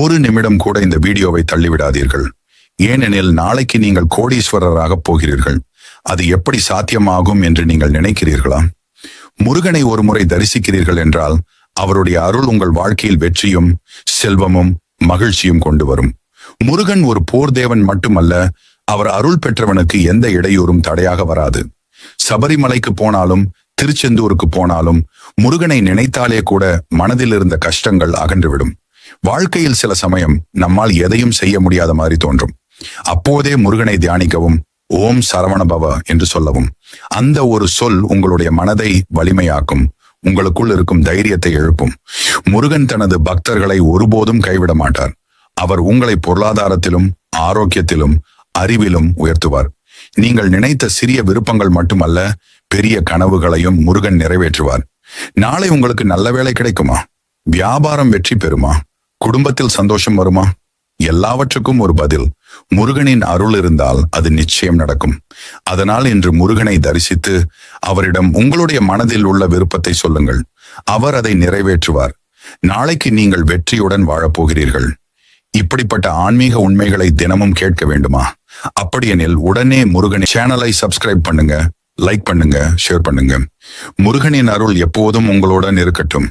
ஒரு நிமிடம் கூட இந்த வீடியோவை தள்ளிவிடாதீர்கள். ஏனெனில் நாளைக்கு நீங்கள் கோடீஸ்வரராக போகிறீர்கள். அது எப்படி சாத்தியமாகும் என்று நீங்கள் நினைக்கிறீர்களா? முருகனை ஒரு முறை தரிசிக்கிறீர்கள் என்றால் அவருடைய அருள் உங்கள் வாழ்க்கையில் வெற்றியும் செல்வமும் மகிழ்ச்சியும் கொண்டு வரும். முருகன் ஒரு போர் தேவன் மட்டுமல்ல அவர் அருள் பெற்றவனுக்கு எந்த இடையூறும் தடையாக வராது. சபரிமலைக்கு போனாலும் திருச்செந்தூருக்கு போனாலும் முருகனை நினைத்தாலே கூட மனதில் இருந்த கஷ்டங்கள் அகன்றுவிடும். வாழ்க்கையில் சில சமயம் நம்மால் எதையும் செய்ய முடியாத மாதிரி தோன்றும். அப்போதே முருகனை தியானிக்கவும் ஓம் சரவணபவ என்று சொல்லவும். அந்த ஒரு சொல் உங்களுடைய மனதை வலிமையாக்கும் உங்களுக்குள் இருக்கும் தைரியத்தை எழுப்பும். முருகன் தனது பக்தர்களை ஒருபோதும் கைவிட மாட்டார். அவர் உங்களை பொருளாதாரத்திலும் ஆரோக்கியத்திலும் அறிவிலும் உயர்த்துவார். நீங்கள் நினைத்த சிறிய விருப்பங்கள் மட்டுமல்ல பெரிய கனவுகளையும் முருகன் நிறைவேற்றுவார். நாளை உங்களுக்கு நல்ல வேலை கிடைக்குமா? வியாபாரம் வெற்றி பெறுமா? குடும்பத்தில் சந்தோஷம் வருமா? எல்லாவற்றுக்கும் ஒரு பதில். முருகனின் அருள் இருந்தால் அது நிச்சயம் நடக்கும். அதனால் இன்று முருகனை தரிசித்து அவரிடம் உங்களுடைய மனதில் உள்ள விருப்பத்தை சொல்லுங்கள். அவர் அதை நிறைவேற்றுவார். நாளைக்கு நீங்கள் வெற்றியுடன் வாழப்போகிறீர்கள். இப்படிப்பட்ட ஆன்மீக உண்மைகளை தினமும் கேட்க வேண்டுமா? அப்படியெனில் உடனே முருகன் சேனலை சப்ஸ்கிரைப் பண்ணுங்க லைக் பண்ணுங்க ஷேர் பண்ணுங்க. முருகனின் அருள் எப்போதும் உங்களுடன் இருக்கட்டும்.